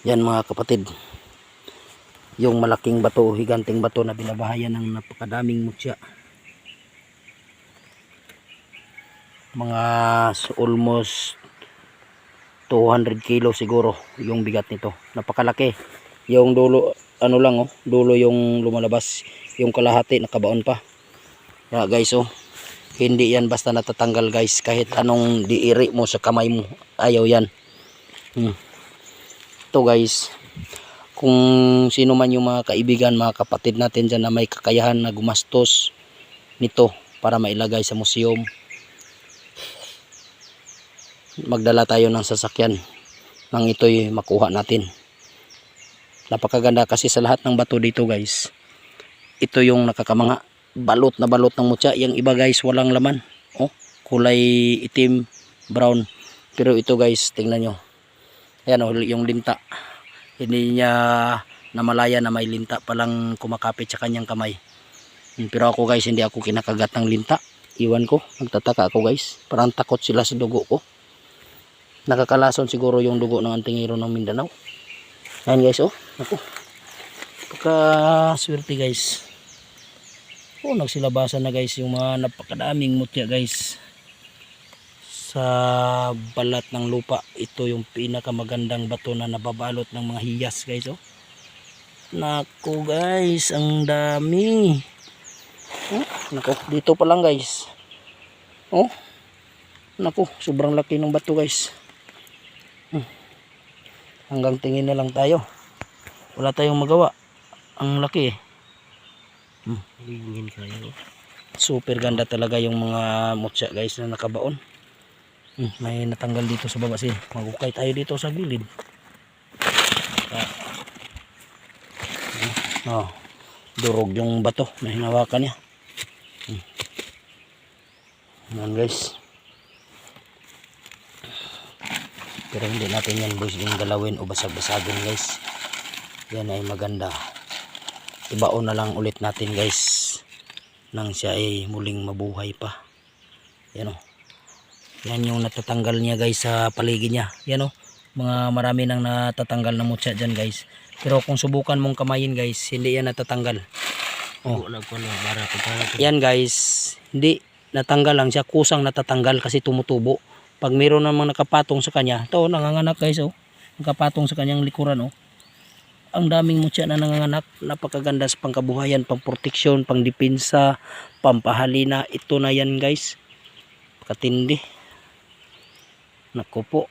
Yan mga kapatid. Yung malaking bato, higanting bato na binabahayan ng napakadaming mutya. Mga almost 200 kilo siguro yung bigat nito. Napakalaki. Yung dulo, ano lang oh, dulo yung lumalabas. Yung kalahati nakabaon pa. Kaya guys oh, hindi yan basta natatanggal guys. Kahit anong diiri mo sa kamay mo, ayaw yan. Hmm. Ito guys, kung sino man yung mga kaibigan, mga kapatid natin dyan na may kakayahan na gumastos nito para mailagay sa museum. Magdala tayo ng sasakyan nang ito'y makuha natin. Napakaganda kasi sa lahat ng bato dito guys. Ito yung nakakamanga. Balot na balot ng mutya. Yung iba guys walang laman. Oh, kulay itim, brown. Pero ito guys, tingnan nyo. Ayan oh, yung linta. Hindi niya namalaya na may linta palang kumakapit sa kanyang kamay. Hmm, Pero ako guys, hindi ako kinakagat ng linta. Iwan ko, nagtataka ako guys. Parang takot sila sa dugo ko. Nakakalason siguro yung dugo ng antingero ng Mindanao. Ayan guys, oh. Ako. Pagka swerte guys. Oh, nagsilabasan na guys yung mga napakadaming mutya guys. Sa balat ng lupa, ito yung pinakamagandang bato na nababalot ng mga hiyas guys, oh. Nako guys, ang dami. Oh, nako, dito pa lang guys. Oh. Nako, sobrang laki ng bato guys. Hmm. Hanggang tingin na lang tayo. Wala tayong magawa. Ang laki eh. Hmm. Super ganda talaga yung mga mutya guys na nakabaon. Hmm, may natanggal dito sa baba sin. Magukay tayo dito sa gilid. Oh, durog yung bato na hinawakan niya. Hmm. Yan guys. Pero hindi natin yan boys yung galawin o basag-basagin guys. Yan ay maganda. Ibaon na lang ulit natin guys nang siya ay muling mabuhay pa. Yan o. Yan yung natatanggal niya guys sa paligid niya. Yan o. Mga marami nang natatanggal na mutya dyan guys. Pero kung subukan mong kamayin guys, hindi yan natatanggal. Oh. Yan guys, hindi natanggal lang siya. Kusang natatanggal kasi tumutubo. Pag mayroon namang nakapatong sa kanya, ito nanganganak guys oh. Nakapatong sa kanyang likuran oh. Ang daming mutya na nanganganak. Napakaganda sa pangkabuhayan, pangproteksyon, pangdepensa, pampahalina. Ito na yan guys. Katindi. Naku po.